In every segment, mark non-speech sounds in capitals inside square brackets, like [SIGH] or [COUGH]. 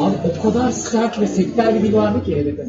Abi o kadar sert ve sekter bir dil vardı ki HDP'de.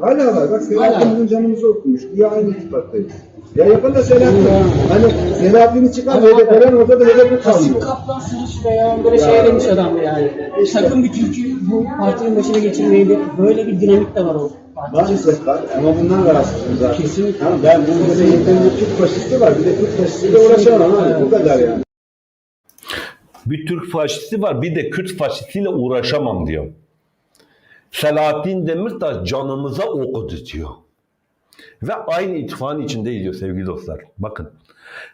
Hala var. Bak Selahattin bizim canımızı okumuş. Ya aynı ittifaktayız. Ya yapan da Selahattin. Hani Selahattin'i çıkar Abi, HDP'den orada da HDP Kasım kalıyor. Kaplan Sırış veya böyle şey demiş adam yani. Sakın bir türkü bu partinin başına geçirmeyin. Böyle bir dinamik de var o partide. Maalesef var ama bundan rahatsızım zaten. Kesinlikle. Ha, ben bu yeterince Türk faşisti var. Bir de Türk faşistiyle uğraşamam. Ha. Bu kadar yani. Bir Türk faşisti var bir de Kürt faşistiyle uğraşamam diyor. Selahattin Demirtaş canımıza okudu diyor. Ve aynı ittifakın içindeyiz diyor sevgili dostlar. Bakın.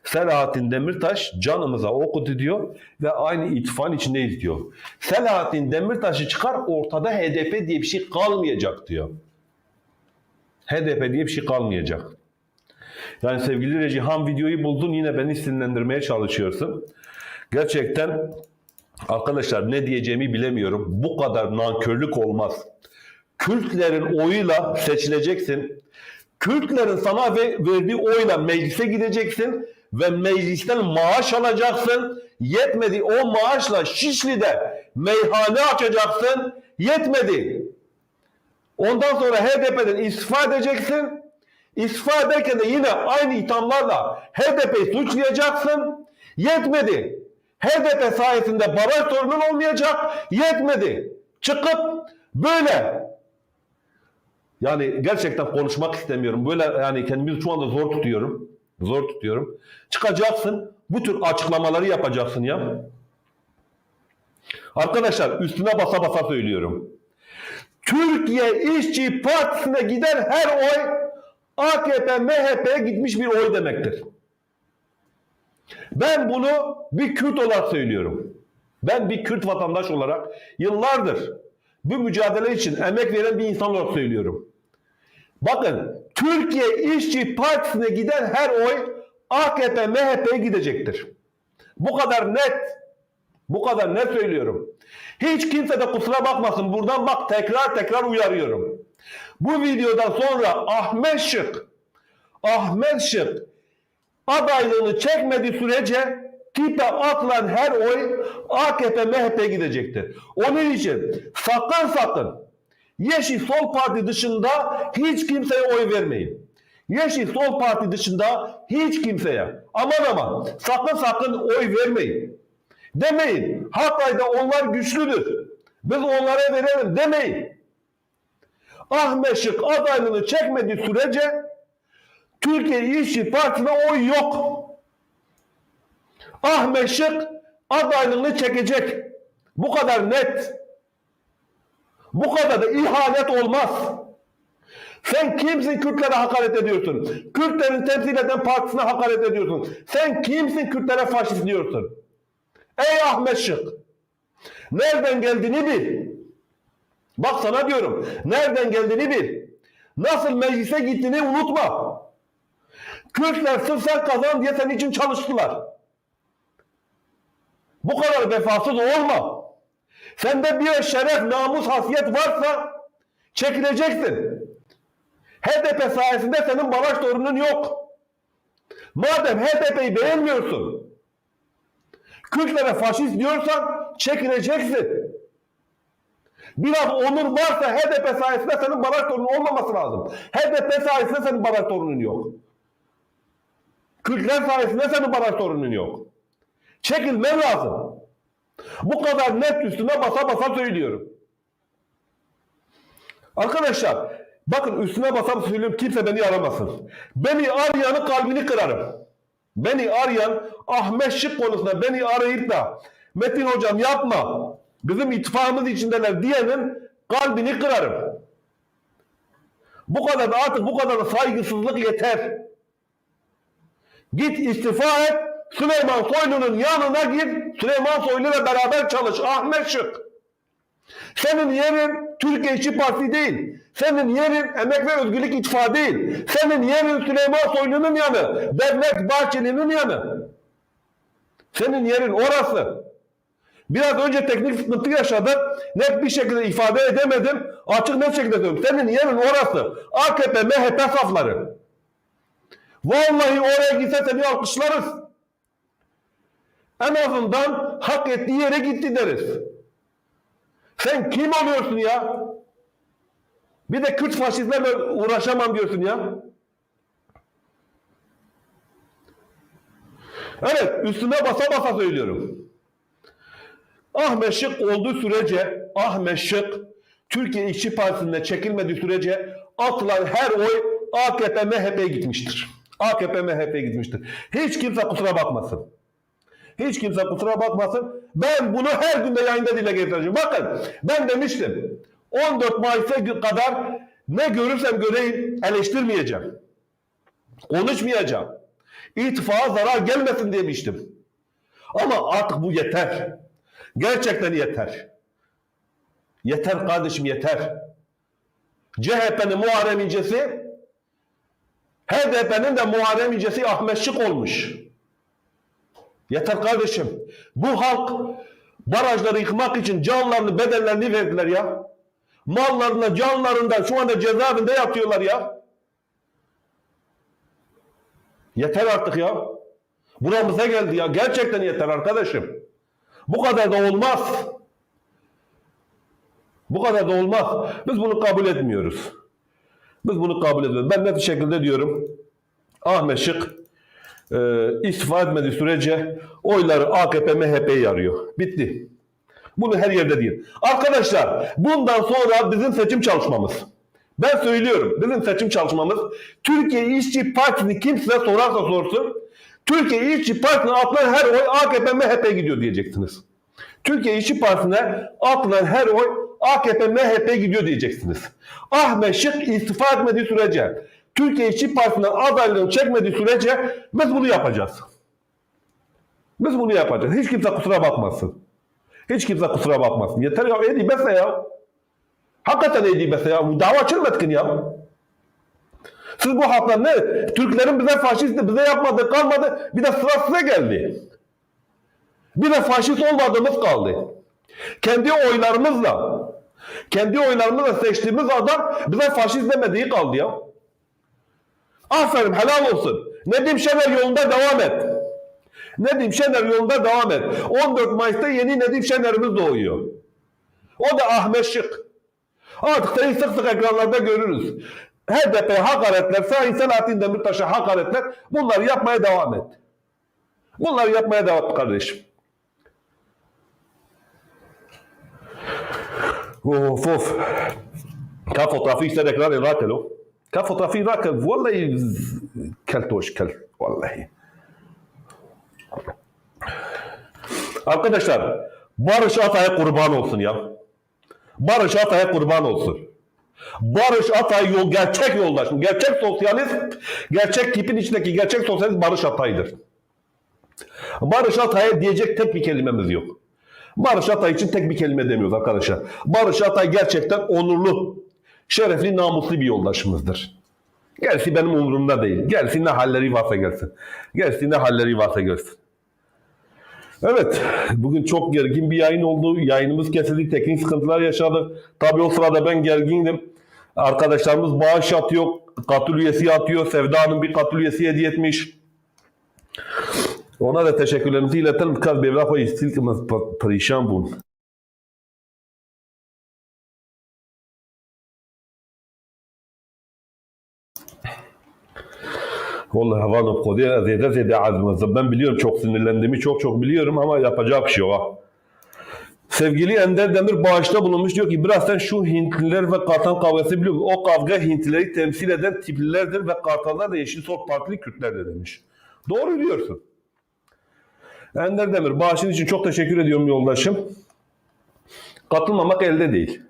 Selahattin Demirtaş canımıza okudu diyor ve aynı ittifakın içindeyiz diyor. Selahattin Demirtaş'ı çıkar ortada HDP diye bir şey kalmayacak diyor. HDP diye bir şey kalmayacak. Yani sevgili Rejihan videoyu buldun yine beni sinirlendirmeye çalışıyorsun. Gerçekten arkadaşlar ne diyeceğimi bilemiyorum. Bu kadar nankörlük olmaz. Kürtlerin oyuyla seçileceksin. Kürtlerin sana ve- verdiği oyla meclise gideceksin ve meclisten maaş alacaksın. Yetmedi o maaşla Şişli'de meyhane açacaksın. Yetmedi. Ondan sonra HDP'den istifa edeceksin. İstifa ederken de yine aynı ithamlarla HDP'yi suçlayacaksın. Yetmedi. HDP sayesinde baraj sorunun olmayacak. Yetmedi. Çıkıp böyle yani gerçekten konuşmak istemiyorum. Böyle yani kendimi şu anda zor tutuyorum. Zor tutuyorum. Çıkacaksın. Bu tür açıklamaları yapacaksın ya. Arkadaşlar üstüne basa basa söylüyorum. Türkiye İşçi Partisi'ne giden her oy AKP, MHP'ye gitmiş bir oy demektir. Ben bunu bir Kürt olarak söylüyorum. Ben bir Kürt vatandaş olarak yıllardır bu mücadele için emek veren bir insan olarak söylüyorum. Bakın Türkiye İşçi Partisi'ne giden her oy AKP, MHP'ye gidecektir. Bu kadar net. Bu kadar net söylüyorum. Hiç kimse de kusura bakmasın. Buradan bak tekrar tekrar uyarıyorum. Bu videodan sonra Ahmet Şık Ahmet Şık adaylığını çekmediği sürece tipe atılan her oy AKP MHP gidecektir. Onun için sakın sakın Yeşil Sol Parti dışında hiç kimseye oy vermeyin. Yeşil Sol Parti dışında hiç kimseye aman aman sakın sakın oy vermeyin. Demeyin. Hatay'da onlar güçlüdür. Biz onlara verelim demeyin. Ahmet Şık adaylığını çekmediği sürece Türkiye İşçi Partisi'ne oy yok. Ahmet Şık adaylığını çekecek. Bu kadar net. Bu kadar da ihanet olmaz. Sen kimsin Kürtlere hakaret ediyorsun? Kürtlerin temsil eden partisine hakaret ediyorsun. Sen kimsin Kürtlere faşist diyorsun? Ey Ahmet Şık! Nereden geldiğini bil. Bak sana diyorum. Nereden geldiğini bil. Nasıl meclise gittiğini unutma. Kürtler sırf sen kazan diye senin için çalıştılar. Bu kadar vefasız olma. Sende bir şeref, namus, hasiyet varsa çekileceksin. HDP sayesinde senin baraj sorunun yok. Madem HDP'yi beğenmiyorsun, Kürtlere faşist diyorsan çekileceksin. Biraz onur varsa HDP sayesinde senin baraj sorunun olmaması lazım. HDP sayesinde senin baraj sorunun yok. Kürtler sayesinde senin baraj sorunun yok. Çekilmen lazım. Bu kadar net üstüne basa basa söylüyorum. Arkadaşlar bakın üstüne basa basa söylüyorum kimse beni aramasın. Beni arayanın kalbini kırarım. Beni arayan Ahmet Şık konusunda beni arayıp da Metin hocam yapma bizim ittifakımız içindeler diyenin kalbini kırarım. Bu kadar da artık bu kadar da saygısızlık yeter. Git istifa et Süleyman Soylu'nun yanına git Süleyman Soylu'yla beraber çalış Ahmet Şık. Senin yerin Türkiye İşçi Partisi değil. Senin yerin Emek ve Özgürlük İttifakı değil. Senin yerin Süleyman Soylu'nun yanı. Devlet Bahçeli'nin yanı. Senin yerin orası. Biraz önce teknik sıkıntı yaşadım. Net bir şekilde ifade edemedim. Açık net şekilde söylüyorum. Senin yerin orası. AKP, MHP safları. Vallahi oraya gitse seni alkışlarız. En azından hak ettiği yere gitti deriz. Sen kim oluyorsun ya? Bir de Kürt faşistlerle uğraşamam diyorsun ya. Evet, üstüne basa basa söylüyorum. Ahmet Şık olduğu sürece, Ahmet Şık Türkiye İşçi Partisi'nde çekilmediği sürece atılan her oy AKP MHP'ye gitmiştir. AKP MHP'ye gitmiştir. Hiç kimse kusura bakmasın. Hiç kimse kusura bakmasın. Ben bunu her günde yayında dile getireceğim. Bakın ben demiştim. 14 Mayıs'a kadar ne görürsem göreyim eleştirmeyeceğim. Konuşmayacağım. İttifaka zarar gelmesin demiştim. Ama artık bu yeter. Gerçekten yeter. Yeter kardeşim yeter. CHP'nin Muharrem İnce'si HDP'nin de Muharrem İnce'si Ahmet Şık olmuş. Yeter kardeşim. Bu halk barajları yıkmak için canlarını bedellerini verdiler ya. Mallarına, canlarından şu anda cezaevinde yatıyorlar ya. Yeter artık ya. Buramıza geldi ya. Gerçekten yeter arkadaşım. Bu kadar da olmaz. Bu kadar da olmaz. Biz bunu kabul etmiyoruz. Biz bunu kabul etmiyoruz. Ben net bir şekilde diyorum. Ahmet Şık e, istifa etmediği sürece oyları AKP MHP'ye yarıyor. Bitti. Bunu her yerde değil. Arkadaşlar bundan sonra bizim seçim çalışmamız. Ben söylüyorum bizim seçim çalışmamız Türkiye İşçi Partisi'ni kim size sorarsa sorsun Türkiye İşçi Partisi'ne atılan her oy AKP MHP gidiyor diyeceksiniz. Türkiye İşçi Partisi'ne atılan her oy AKP MHP gidiyor diyeceksiniz. Ahmet Şık istifa etmediği sürece Türkiye İşçi Partisi'nden adaylığını çekmediği sürece biz bunu yapacağız. Biz bunu yapacağız. Hiç kimse kusura bakmasın. Hiç kimse kusura bakmasın. Yeter ya edi bese ya. Hakikaten edi bese ya. Bu Dava açılmadıkın ya. Siz bu haklar ne? Türklerin bize faşist bize yapmadığı kalmadı. Bir de sıra size geldi. Bir de faşist olmadığımız kaldı. Kendi oylarımızla kendi oylarımızla seçtiğimiz adam bize faşist demediği kaldı ya. Aferin helal olsun. Nedim Şener yolunda devam et. Nedim Şener yolunda devam et. 14 Mayıs'ta yeni Nedim Şener'imiz doğuyor. O da Ahmet Şık. Artık seni sık sık ekranlarda görürüz. HDP hakaretler, Sayın Selahattin Demirtaş'a hakaretler bunları yapmaya devam et. Bunları yapmaya devam et kardeşim. Of of. Ka fotoğrafı ister ekran rakel o. Ka fotoğrafı rakel. Vallahi keltoş kel. Vallahi. Arkadaşlar Barış Atay'a kurban olsun ya. Barış Atay'a kurban olsun. Barış Atay yol, gerçek yoldaşım. Gerçek sosyalist, gerçek tipin içindeki gerçek sosyalist Barış Atay'dır. Barış Atay'a diyecek tek bir kelimemiz yok. Barış Atay için tek bir kelime demiyoruz arkadaşlar. Barış Atay gerçekten onurlu, şerefli, namuslu bir yoldaşımızdır. Gerisi benim umurumda değil. Gerisi ne halleri varsa gelsin. Gerisi ne halleri varsa gelsin. Evet, bugün çok gergin bir yayın oldu. Yayınımız kesildi, teknik sıkıntılar yaşadık. Tabii o sırada ben gergindim. Arkadaşlarımız bağış atıyor, katıl üyesi atıyor. Sevda Hanım bir katıl üyesi hediye etmiş. Ona da teşekkürlerimizi iletelim. Kaz bevra koy istil ki perişan bun. Vallahi havanı kodu zede zede azmazı. Ben biliyorum çok sinirlendiğimi çok çok biliyorum ama yapacak bir şey ha. Sevgili Ender Demir bağışta bulunmuş diyor ki biraz sen şu Hintliler ve Kartal kavgası biliyor? O kavga Hintlileri temsil eden tiplilerdir ve Kartallar da Yeşil Sol Partili Kürtlerdir demiş. Doğru diyorsun. Ender Demir bağışın için çok teşekkür ediyorum yoldaşım. Katılmamak elde değil.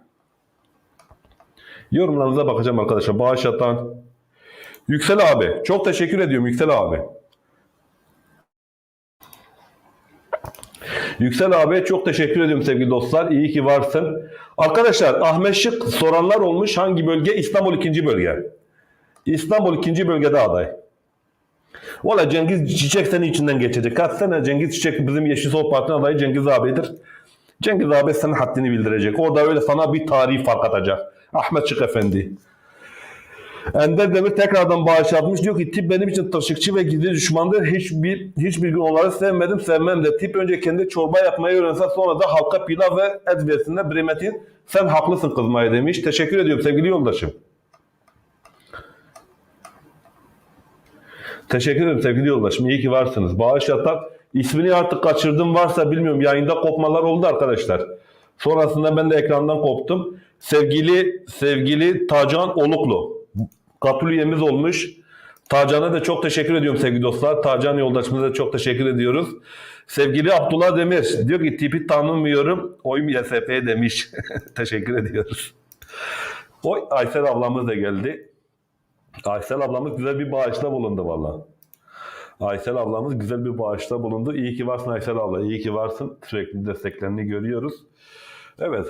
Yorumlarınıza bakacağım arkadaşlar. Bağış atan Yüksel abi. Çok teşekkür ediyorum Yüksel abi. Yüksel abi çok teşekkür ediyorum sevgili dostlar. İyi ki varsın. Arkadaşlar Ahmet Şık soranlar olmuş. Hangi bölge? İstanbul 2. bölge. İstanbul 2. bölgede aday. Valla Cengiz Çiçek senin içinden geçecek. Kaç sene Cengiz Çiçek bizim Yeşil Sol Parti'nin adayı Cengiz abidir. Cengiz abi senin haddini bildirecek. Orada öyle sana bir tarihi fark atacak. Ahmet Şık Efendi. Ender Demir tekrardan bağış yapmış. Diyor ki tip benim için taşıkçı ve gizli düşmandır. Hiçbir, hiçbir gün onları sevmedim, sevmem de. Tip önce kendi çorba yapmayı öğrense sonra da halka pilav ve et versinler. Bremetin sen haklısın kızmaya demiş. Teşekkür ediyorum sevgili yoldaşım. Teşekkür ederim sevgili yoldaşım. İyi ki varsınız. Bağış yatak ismini artık kaçırdım varsa bilmiyorum. Yayında kopmalar oldu arkadaşlar. Sonrasında ben de ekrandan koptum. Sevgili sevgili Tacan Oluklu. Katıl üyemiz olmuş. Tacan'a da çok teşekkür ediyorum sevgili dostlar. Tacan yoldaşımıza da çok teşekkür ediyoruz. Sevgili Abdullah Demir diyor ki tipi tanımıyorum. Oyum YSP'ye demiş. [LAUGHS] teşekkür ediyoruz. Oy Aysel ablamız da geldi. Aysel ablamız güzel bir bağışta bulundu valla. Aysel ablamız güzel bir bağışta bulundu. İyi ki varsın Aysel abla. İyi ki varsın. Sürekli desteklerini görüyoruz. Evet.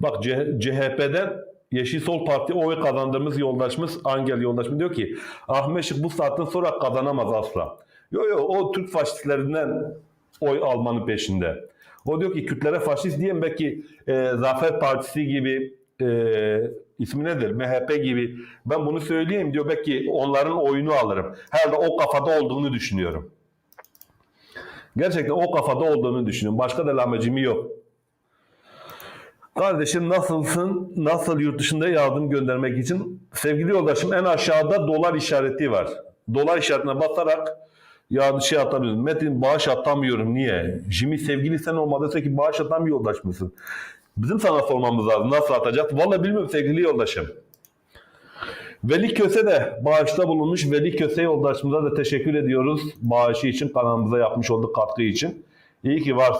Bak CHP'den Yeşil Sol Parti oy kazandığımız yoldaşımız Angel yoldaşımız diyor ki Ahmet Şık bu saatten sonra kazanamaz asla. Yo yo o Türk faşistlerinden oy almanın peşinde. O diyor ki Kürtlere faşist diyen belki e, Zafer Partisi gibi e, ismi nedir? MHP gibi. Ben bunu söyleyeyim diyor belki onların oyunu alırım. Herhalde o kafada olduğunu düşünüyorum. Gerçekten o kafada olduğunu düşünüyorum. Başka da amacım yok. Kardeşim nasılsın? Nasıl yurt dışında yardım göndermek için? Sevgili yoldaşım en aşağıda dolar işareti var. Dolar işaretine basarak yardım şey atabiliriz. Metin bağış atamıyorum. Niye? Jimmy sevgili sen olmadıysa ki bağış atan bir yoldaş mısın? Bizim sana sormamız lazım. Nasıl atacağız? Vallahi bilmiyorum sevgili yoldaşım. Veli Köse de bağışta bulunmuş. Veli Köse yoldaşımıza da teşekkür ediyoruz. Bağışı için, kanalımıza yapmış olduğu katkı için. İyi ki varsın.